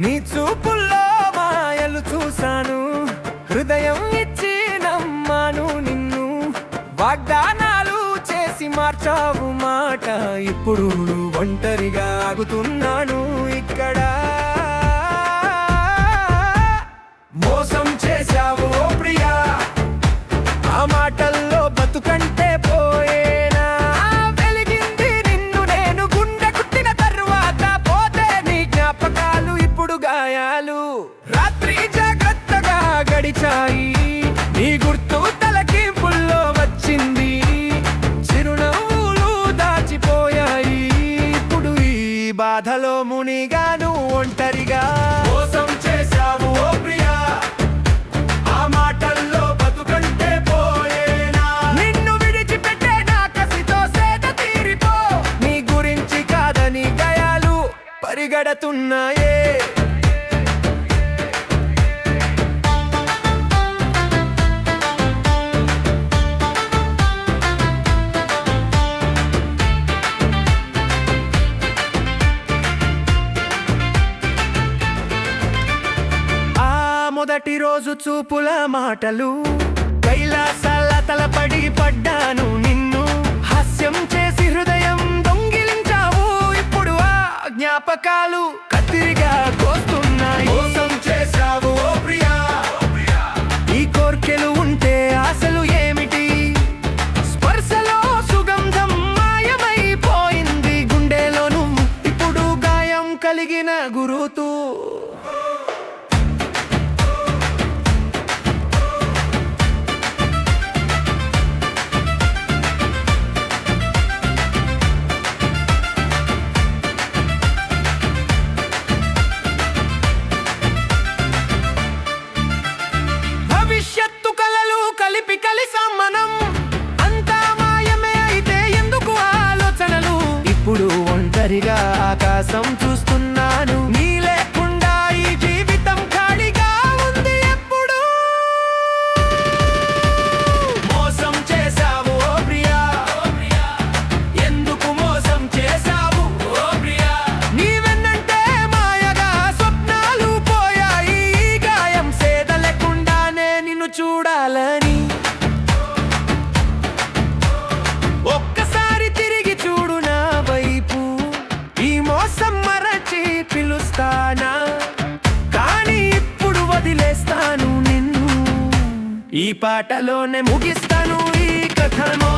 నీ చూపుల్లో మాయలు చూశాను. హృదయం ఇచ్చి నమ్మాను నిన్ను. వాగ్దానాలు చేసి మార్చావు మాట. ఇప్పుడు ఒంటరిగా ఆగుతున్నాడు గాయాలు రాత్రి జాగ్రత్తగా గడిచాయి. నీ గుర్తు తలకింపుల్లో వచ్చింది. చిరునవ్వులు దాచిపోయాయి. ఇప్పుడు ఈ బాధలో మునిగాను ఒంటరిగా. మోసం చేశావు ఓ ప్రియా. ఆ మాటల్లో బతుకంటే పోయేనా? నిన్ను విడిచిపెట్టే నా కసితో సేద తీరిపో. నీ గురించి కాదని గయాలు పరిగెడుతున్నాయే. మొదటి రోజు చూపుల మాటలు. కైలాసాల తలపడి పడ్డాను నిన్ను. హాస్యం చేసి హృదయం దొంగిలించావు. ఇప్పుడు ఆ జ్ఞాపకాలు కత్తిరిగా కోస్తున్నాయి. మోసం చేశావు ఓ ప్రియా. ఈ కోర్కెలు ఉంటే ఆశలు ఏమిటి? స్పర్శలో సుగంధం మాయమైపోయింది. గుండెలోను ఇప్పుడు గాయం కలిగిన గురుతూ ఒంటరిగా ఆకాశం చూస్తున్నాను. నీ లేకుండా ఈ జీవితం ఖాళీగా ఉంది ఎప్పుడు. మోసం చేశావు ఓ ప్రియా. ఎందుకు మోసం చేశావు ఓ ప్రియా. నీవెన్నంటే మాయగా స్వప్నాలు పోయాయి. గాయం సేద లేకుండానే నిన్ను చూడాలని. ఈ పాటలోనే ముగిస్తాను ఈ కథను.